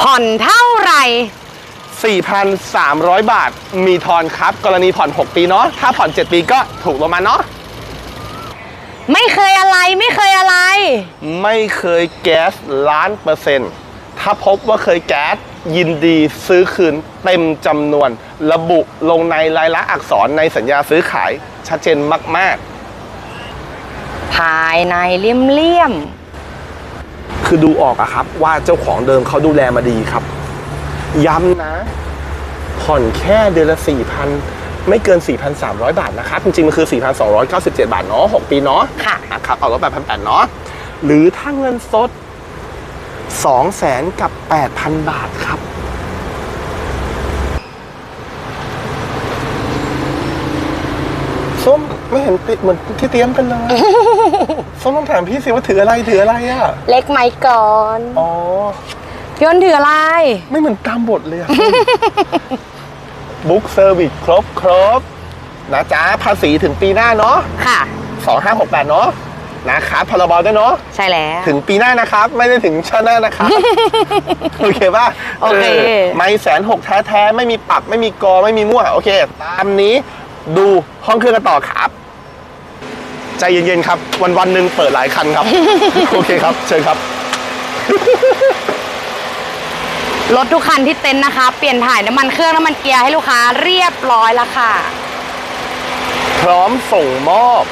ผ่อนเท่าไหร่ 4,300 บาท มีทอนครับ กรณีผ่อน 6 ปีเนาะ ถ้าผ่อน 7 ปีก็ถูกลงมาเนาะ ไม่เคยอะไรไม่เคยอะไร ไม่เคยแก๊สล้านเปอร์เซ็นต์ ถ้าพบว่าเคยแก๊สยินดีซื้อคืนเต็มจำนวน ระบุลงในลายลักษณ์อักษรในสัญญาซื้อขาย ชัดเจนมากภายในเลี่ยมเลี่ยมๆ คือดูออกอะครับ ว่าเจ้าของเดิมเขาดูแลมาดีครับ ย้ำนะ ผ่อนแค่เดือนละ4,000ไม่เกิน 4,300 บาทนะครับ จริงๆ มันคือ 4,297 บาทเนาะ6ปีเนาะค่ะนะครับเอารถแบบพันแปดเนาะหรือถ้าเงินสด2แสนกับ 8,000 บาทครับส้ม ไม่เห็นติดเหมือนที่เตรียมกันเลยส้มต้องถามพี่สิว่าถืออะไรถืออะไรอะ เล็กไหมก่อนอ๋อ พี่อ้นถืออะไร ไม่เหมือนตามบทเลยอะ บุ๊กเซอร์วิสครบครบนะจ๊ะภาษีถึงปีหน้าเนาะค่ะ 2568 เนาะนะครับพรบด้วยเนาะใช่แล้ว ถึงปีหน้านะครับ ไม่ได้ถึงชาติหน้านะครับ โอเคป่ะโอเค ไม่แสนหกแท้ๆ ไม่มีปรับ ไม่มีกอไม่มีมั่ว โอเค ตามนี้ดูห้องเครื่องกันต่อครับ ใจเย็นๆครับ วันวันๆหนึ่งเปิดหลายคันครับ โอเคครับ เชิญครับ รถทุกคันที่เต็นท์นะคะ เปลี่ยนถ่ายน้ำมันเครื่องน้ำมันเกียร์ให้ลูกค้าเรียบร้อยแล้วค่ะ พร้อมส่งมอบ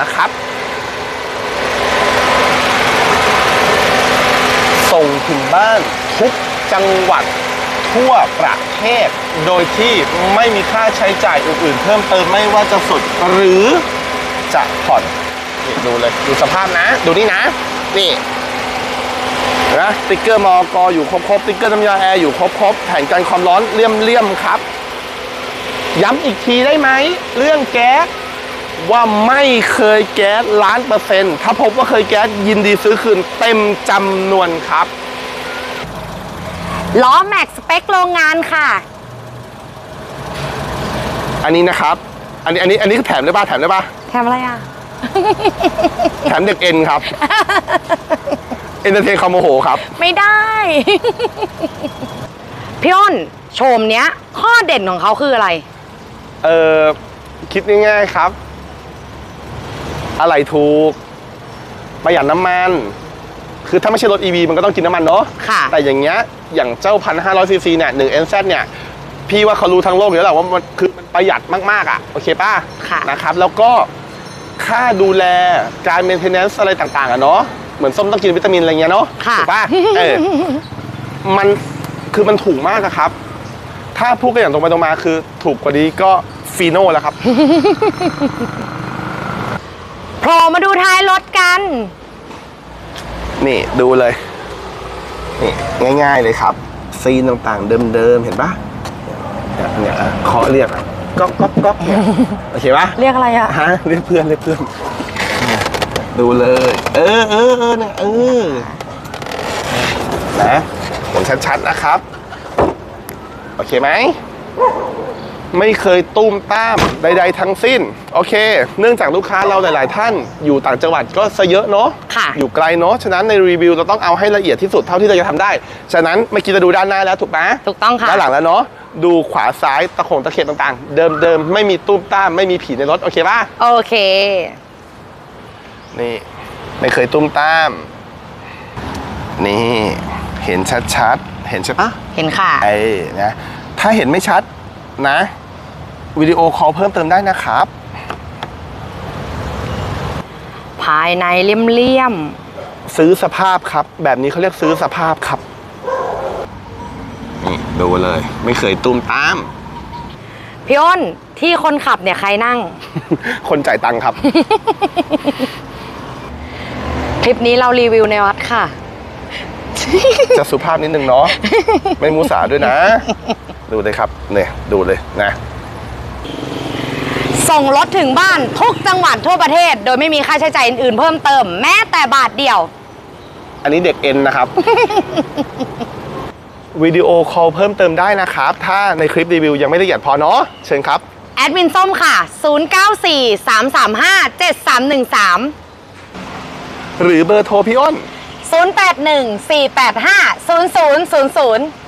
นะครับ ส่งถึงบ้านทุกจังหวัดทั่วประเทศ โดยที่ไม่มีค่าใช้จ่ายอื่นๆ เพิ่มเติมไม่ว่าจะสุดหรือ จะผ่อนนี่ดูเลยดูสภาพนะ ดูนี่นะ นี่เห็นะสติ๊กเกอร์มอกออยู่ครบๆสติ๊กเกอร์น้ำยาแอร์อยู่ครบๆแผ่นกันความร้อนเลี่ยมๆครับ ย้ำอีกทีได้ไหม เรื่องแก๊สว่าไม่เคยแก๊สล้านเปอร์เซ็นต์ถ้าพบว่าเคยแก๊สยินดีซื้อคืนเต็มจำนวนครับล้อแม็กสเปคโรงงานค่ะ อันนี้นะครับ อันนี้อันนี้อันนี้คือแถมได้ป่ะแถมได้ป่ะแถมอะไรอะ แถมเด็กเอ็นครับ เอนเตอร์เทนคอมโมโหครับ ไม่ได้ พี่อ้นโฉมเนี้ย ข้อเด่นของเขาคืออะไร เออคิดง่ายๆครับ อะไรถูก ประหยัดน้ำมัน คือถ้าไม่ใช่รถ EV มันก็ต้องกินน้ำมันเนาะ ค่ะ แต่อย่างเงี้ย อย่างเจ้าพันห้าร้อยซีซีเนี่ยหนึ่ง NZ เนี่ย พี่ว่าเขารู้ทั้งโลกอยู่แล้วแหละว่ามันคือมันประหยัดมากๆอะโอเคป่ะค่ะ นะครับ แล้วก็ค่าดูแลการ maintenance อะไรต่างๆอะเนาะเหมือนส้มต้องกินวิตามินอะไรเงี้ยเนาะค่ะ ถูกป่ะเออ มันคือมันถูกมากอะครับ ถ้าพูดกันอย่างตรงไปตรงมาคือถูกกว่านี้ก็ฟีโน่แล้วครับ โผล่มาดูท้ายรถกัน นี่ดูเลย นี่ ง่าย ๆเลยครับ ซีนต่างๆ เดิมๆ เห็นปะ เนี่ยเนี่ยอะเคาะเรียกอะก๊อกก๊อกก๊อกเนี่ยโอเคปะเรียกอะไรอะฮะเรียกเพื่อนเรียกเพื่อนเนี่ยดูเลย เออเออเออเนี่ยเออนะเห็นชัดๆนะครับ โอเคไหมไม่เคยตุ้มตามใด ๆ ทั้งสิ้น โอเค เนื่องจากลูกค้าเราหลาย ๆ ท่านอยู่ต่างจังหวัดก็ซะเยอะเนาะค่ะอยู่ไกลเนาะฉะนั้นในรีวิวเราต้องเอาให้ละเอียดที่สุดเท่าที่เราจะทำได้ ฉะนั้นเมื่อกี้จะดูด้านหน้าแล้วถูกไหมถูกต้องค่ะด้านหลังแล้วเนาะ ดูขวาซ้ายตะโขงตะเข็บต่างๆ เดิมๆ ไม่มีตุ้มตาม ไม่มีผีในรถ โอเคป่ะ โอเค นี่ไม่เคยตุ้มตาม นี่ เห็นชัดๆ เห็นใช่ปะเห็นค่ะ ไอ้นะ ถ้าเห็นไม่ชัดนะวิดีโอคอลเพิ่มเติมได้นะครับ ภายในเลี่ยมเลี่ยมซื้อสภาพครับ แบบนี้เขาเรียกซื้อสภาพครับ นี่ดูเลย ไม่เคยตุ้มตามๆพี่อ้นที่คนขับเนี่ยใครนั่ง คนจ่ายตังค์ครับ คลิปนี้เรารีวิวในวัดค่ะ จะสุภาพนิดนึงเนาะไม่มูสาด้วยนะ ดูเลยครับเนี่ยดูเลยนะ ส่งรถถึงบ้านทุกจังหวัดทั่วประเทศ โดยไม่มีค่าใช้จ่ายอื่นๆเพิ่มเติม แม้แต่บาทเดียว อันนี้เด็กเอ็นนะครับ วิดีโอคอลเพิ่มเติมได้นะครับ ถ้าในคลิปรีวิวยังไม่ละเอียดพอเนาะเชิญครับ แอดมินส้มค่ะ 0943357313 หรือเบอร์โทรพี่อ้น 081 485 0000